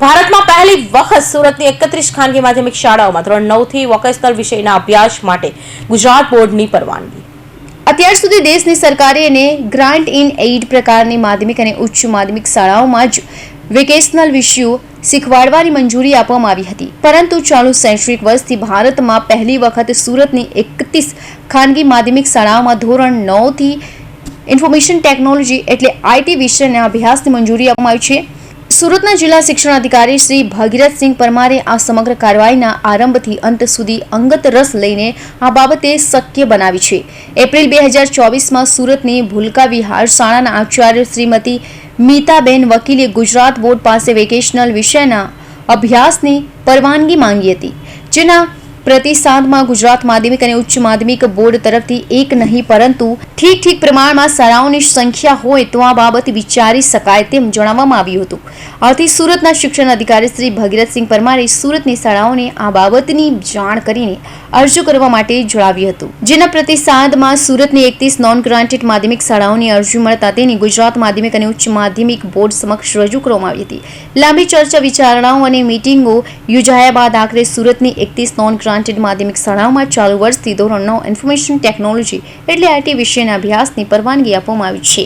ભારતમાં પહેલી વખત સુરતની એકત્રીસ ખાનગી માધ્યમિક શાળાઓમાં ધોરણ નવથી વોકેશનલ વિષયના અભ્યાસ માટે ગુજરાત બોર્ડની પરવાનગી. અત્યાર સુધી દેશની સરકારે એને ગ્રાન્ટ ઇન એઇડ પ્રકારની માધ્યમિક અને ઉચ્ચ માધ્યમિક શાળાઓમાં જ વેકેશનલ વિષયો શીખવાડવાની મંજૂરી આપવામાં આવી હતી. પરંતુ ચાલુ શૈક્ષણિક વર્ષથી ભારતમાં પહેલી વખત સુરતની એકત્રીસ ખાનગી માધ્યમિક શાળાઓમાં ધોરણ નવથી ઇન્ફોર્મેશન ટેકનોલોજી એટલે આઈટી વિષયના અભ્યાસની મંજૂરી આપવામાં આવી છે. સુરતના જિલ્લા શિક્ષણ અધિકારી શ્રી ભગીરથસિંહ પરમારે આ સમગ્ર કાર્યવાહીના આરંભથી અંત સુધી અંગત રસ લઈને આ બાબતે શક્ય બનાવી છે. એપ્રિલ બે હજાર ચોવીસમાં સુરતની ભૂલકા વિહાર શાળાના આચાર્ય શ્રીમતી મીતાબેન વકીલે ગુજરાત બોર્ડ પાસે વેકેશનલ વિષયના અભ્યાસની પરવાનગી માંગી હતી, જેના પ્રતિસાદમાં ગુજરાત માધ્યમિક અને ઉચ્ચ માધ્યમિક બોર્ડ તરફથી એક નહીં, પરંતુ ઠીક ઠીક પ્રમાણમાં શાળાઓની સંખ્યા હોય તો આ બાબત વિચારી શકાય તેમ જણાવવામાં આવ્યું હતું. આથી સુરતના શિક્ષણ અધિકારી શ્રી ભગીરથસિંહ પરમારે સુરતની શાળાઓને આ બાબતની જાણ કરીને અરજી કરવા માટે જણાવ્યું હતું. જેના પ્રતિસાદમાં સુરતની એકત્રીસ નોન ગ્રાન્ટેડ માધ્યમિક શાળાઓની અરજી મળતા તેની ગુજરાત માધ્યમિક અને ઉચ્ચ માધ્યમિક બોર્ડ સમક્ષ રજૂ કરવામાં આવી હતી. લાંબી ચર્ચા વિચારણાઓ અને મિટિંગો યોજાયા બાદ આખરે સુરતની એકત્રીસ નોન ગ્રાન્ટેડ માધ્યમિક શાળાઓમાં ચાલુ વર્ષથી ધોરણ નવ ઇન્ફોર્મેશન ટેકનોલોજી એટલે આઈટી વિષયના અભ્યાસની પરવાનગી આપવામાં આવી છે.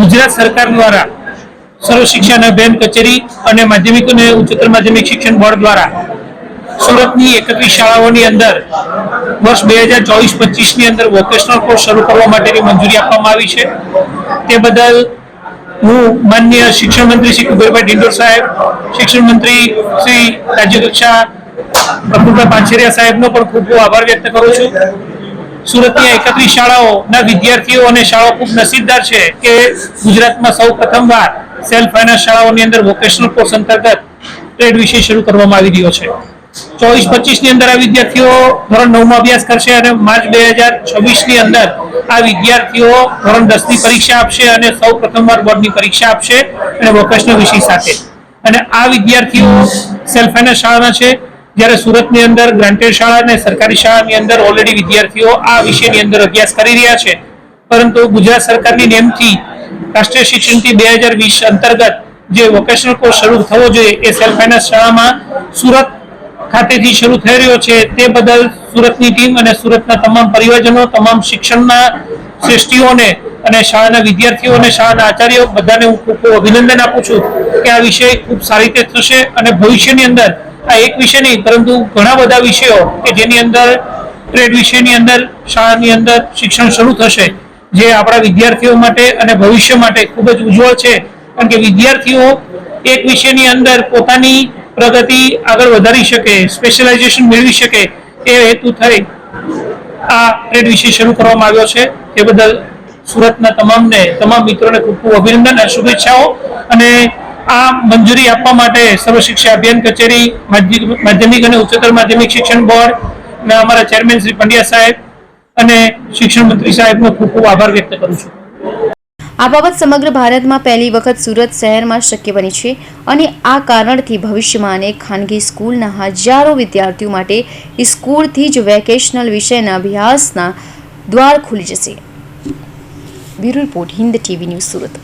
ગુજરાત સરકાર દ્વારા સર્વ શિક્ષણ અભિયાન કચેરી અને માધ્યમિક અને ઉચ્ચતર માધ્યમિક શિક્ષણ બોર્ડ દ્વારા સુરતની એકત્રીસ શાળાઓની અંદર વર્ષ બે હજાર ચોવીસ પચીસની અંદર વોકેશનલ કોર્સ શરૂ કરવા માટેની મંજૂરી આપવામાં આવી છે. તે બદલ હું માન્ય શિક્ષણ મંત્રી શ્રી કુબેરભાઈ ડિંડોર સાહેબ, શિક્ષણ મંત્રી શ્રી રાજ્યકક્ષા પ્રફુલભાઈ પાનસેરિયા સાહેબનો પણ ખૂબ આભાર વ્યક્ત કરું છું. સુરતની એકત્રીસ શાળાઓના વિદ્યાર્થીઓ અને શાળાઓ ખૂબ નસીબદાર છે કે ગુજરાતમાં સૌ પ્રથમવાર સેલ્ફ ફાઇનાન્સ શાળાઓની અંદર વોકેશનલ કોર્સ અંતર્ગત ટ્રેડ વિષય શરૂ કરવામાં આવી રહ્યો છે. ચોવીસ પચીસની અંદર આ વિદ્યાર્થીઓ ધોરણ નવમાં અભ્યાસ કરશે અને માર્ચ બે ની અંદર આ વિદ્યાર્થીઓ ધોરણ દસની પરીક્ષા આપશે અને સૌ પ્રથમવાર બોર્ડની પરીક્ષા આપશે અને વોકેશનલ વિષય સાથે. અને આ વિદ્યાર્થીઓ સેલ્ફ ફાઇનાન્સ શાળાના છે. જ્યારે સુરતની અંદર ગ્રાન્ટેડ શાળા અને સરકારી શાળાની અંદર ઓલરેડી વિદ્યાર્થીઓ આ વિષયની અંદર અભ્યાસ કરી રહ્યા છે. પરંતુ ગુજરાત સરકારની નેમથી રાષ્ટ્રીય શિક્ષણથી બે હજાર વીસ અંતર્ગત જે વોકેશનલ કોર્સ શરૂ થવો જોઈએ એ સેલ્ફ ફાઇનાન્સ શાળામાં સુરત ખાતેથી શરૂ થઈ રહ્યો છે તે બદલ સુરતની ટીમ અને સુરતના તમામ પરિવારજનો, તમામ શિક્ષણના શ્રેષ્ઠીઓને અને શાળાના વિદ્યાર્થીઓ અને શાળાના આચાર્યો બધાને હું ખૂબ ખૂબ અભિનંદન આપું છું કે આ વિષય ખૂબ સારી રીતે થશે અને ભવિષ્યની અંદર આ એક વિષય નહીં, પરંતુ ઘણા બધા વિષયો કે જેની અંદર ટ્રેડ વિષયની અંદર, શાળાની અંદર શિક્ષણ શરૂ થશે, જે આપણા વિદ્યાર્થીઓ માટે અને ભવિષ્ય માટે ખૂબ જ ઉજ્જવળ છે. કારણ કે વિદ્યાર્થીઓ એક વિષયની અંદર પોતાની પ્રગતિ આગળ વધારી શકે સ્પેશિયલાઇઝેશન મેળવી શકે, એ હેતુ થઈ આ ટ્રેડ વિશે શરૂ કરવામાં આવ્યો છે. તે બદલ સુરતના તમામને, તમામ મિત્રોને ખૂબ ખૂબ અભિનંદન અને શુભેચ્છાઓ. અને આ મંજૂરી આપવા માટે સર્વ શિક્ષા અભિયાન કચેરી, માધ્યમિક અને ઉચ્ચતર માધ્યમિક શિક્ષણ બોર્ડ અને અમારા ચેરમેન શ્રી પંડ્યા સાહેબ અને શિક્ષણ મંત્રી સાહેબનો ખૂબ ખૂબ આભાર વ્યક્ત કરું છું. આ બાબત સમગ્ર ભારતમાં પહેલી વખત સુરત શહેરમાં શક્ય બની છે અને આ કારણથી ભવિષ્યમાં અનેક ખાનગી સ્કૂલના હજારો વિદ્યાર્થીઓ માટે સ્કૂલથી જ વેકેશનલ વિષયના અભ્યાસના દ્વાર ખુલી જશે. Bureau report Hind TV news Surat.